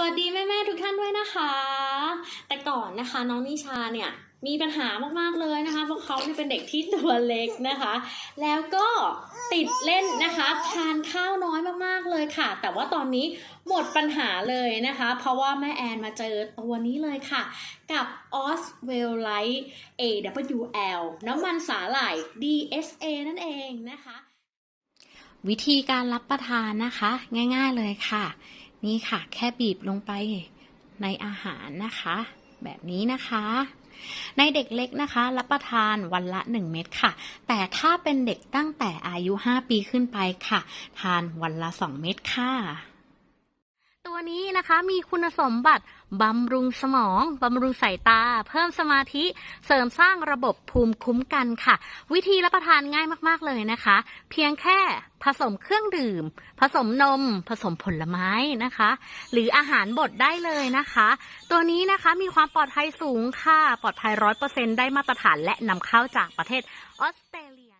สวัสดีแม่ๆทุกท่านด้วยนะคะ แต่ก่อนนะคะน้องนิชาเนี่ยมีปัญหามากๆเลยนะคะ เพราะเขาเนี่ยเป็นเด็กที่ตัวเล็กนะคะ แล้วก็ติดเล่นนะคะทานข้าวน้อยมากๆเลยค่ะ แต่ว่าตอนนี้หมดปัญหาเลยนะคะ เพราะว่าแม่แอนมาเจอตัวนี้เลยค่ะ กับ o s w e l l i g h t AWL น้ำมันสาหร่าย DSA นั่นเองนะคะ วิธีการรับประทานนะคะ ง่ายๆเลยค่ะ นี่ค่ะ แค่บีบลงไปในอาหารนะคะ แบบนี้นะคะในเด็กเล็กนะคะ รับประทานวันละ 1 เม็ดค่ะ แต่ถ้าเป็นเด็กตั้งแต่อายุ 5 ปีขึ้นไปค่ะ ทานวันละ 2 เม็ดค่ะ ตัวนี้นะคะมีคุณสมบัติบำรุงสมองบำรุงสายตา เพิ่มสมาธิเสริมสร้างระบบภูมิคุ้มกันค่ะ วิธีรับประทานง่ายมากๆเลยนะคะ เพียงแค่ผสมเครื่องดื่ม ผสมนม ผสมผลไม้นะคะ หรืออาหารบดได้เลยนะคะ ตัวนี้นะคะมีความปลอดภัยสูงค่ะ ปลอดภัยร้อยเปอร์เซ็นได้มาตรฐานและนำเข้าจากประเทศออสเตรเลีย